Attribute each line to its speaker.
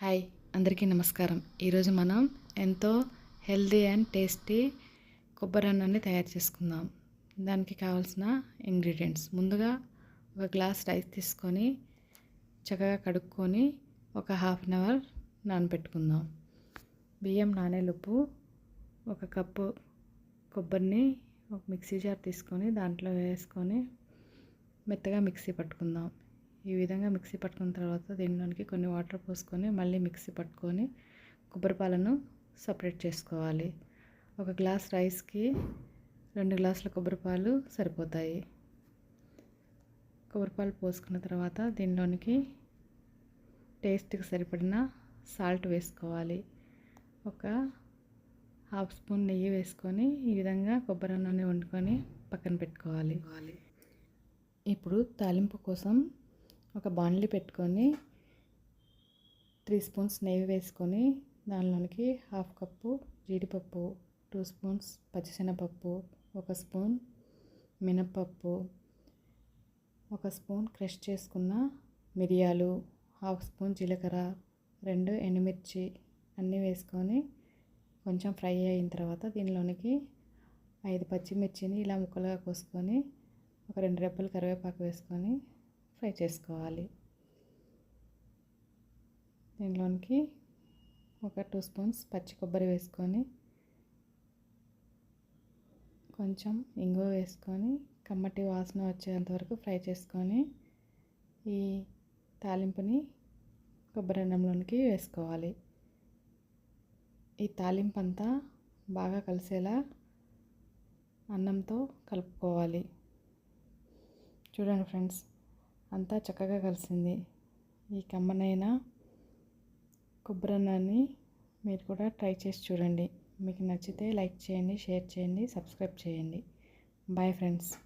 Speaker 1: Hi అందరికీ నమస్కారం. ఈరోజు మనం ఎంతో హెల్దీ అండ్ టేస్టీ కొబ్బరి అన్నాన్ని తయారు చేసుకుందాం. దానికి కావాల్సిన ఇంగ్రీడియంట్స్. ముందుగా ఒక గ్లాస్ రైస్ తీసుకొని చక్కగా కడుక్కొని ఒక హాఫ్ అన్ అవర్ నానబెట్టుకుందాం. బియ్యం నానేలోపు ఒక కప్పు కొబ్బరిని ఒక మిక్సీ జార్ తీసుకొని దాంట్లో వేసుకొని మెత్తగా మిక్సీ పట్టుకుందాం. ఈ విధంగా మిక్సీ పట్టుకున్న తర్వాత దీనిలోనికి కొన్ని వాటర్ పోసుకొని మళ్ళీ మిక్సీ పట్టుకొని కొబ్బరి పాలను సపరేట్ చేసుకోవాలి. ఒక గ్లాస్ రైస్కి రెండు గ్లాసుల కొబ్బరి పాలు సరిపోతాయి. కొబ్బరి పాలు పోసుకున్న తర్వాత దీనిలోనికి టేస్ట్కి సరిపడిన సాల్ట్ వేసుకోవాలి. ఒక హాఫ్ స్పూన్ నెయ్యి వేసుకొని ఈ విధంగా కొబ్బరి అన్నాన్ని వండుకొని పక్కన పెట్టుకోవాలి. ఇప్పుడు తాలింపు కోసం ఒక బాండ్లీ పెట్టుకొని త్రీ స్పూన్స్ నెయ్యి వేసుకొని దానిలోనికి హాఫ్ కప్పు జీడిపప్పు టూ స్పూన్స్ పచ్చిశనగపప్పు ఒక స్పూన్ మినప్పప్పు ఒక స్పూన్ క్రష్ చేసుకున్న మిరియాలు హాఫ్ స్పూన్ జీలకర్ర రెండు ఎండుమిర్చి అన్నీ వేసుకొని కొంచెం ఫ్రై అయిన తర్వాత దీనిలోనికి ఐదు పచ్చిమిర్చిని ఇలా ముక్కలుగా కోసుకొని ఒక రెండు రెప్పలు కరివేపాకు వేసుకొని ఫ్రై చేసుకోవాలి. దీనిలోనికి ఒక టూ స్పూన్స్ పచ్చి కొబ్బరి వేసుకొని కొంచెం ఇంగువ వేసుకొని కమ్మటి వాసన వచ్చేంత వరకు ఫ్రై చేసుకొని ఈ తాలింపుని కొబ్బరి అన్నంలోనికి వేసుకోవాలి. ఈ తాలింపు అంతా బాగా కలిసేలా అన్నంతో కలుపుకోవాలి. చూడండి ఫ్రెండ్స్. అంతా చక్కగా కలిసింది. ఈ కమ్మనైన కొబ్బరన్నాన్ని మీరు కూడా ట్రై చేసి చూడండి. మీకు నచ్చితే లైక్ చేయండి షేర్ చేయండి సబ్స్క్రైబ్ చేయండి. Bye friends.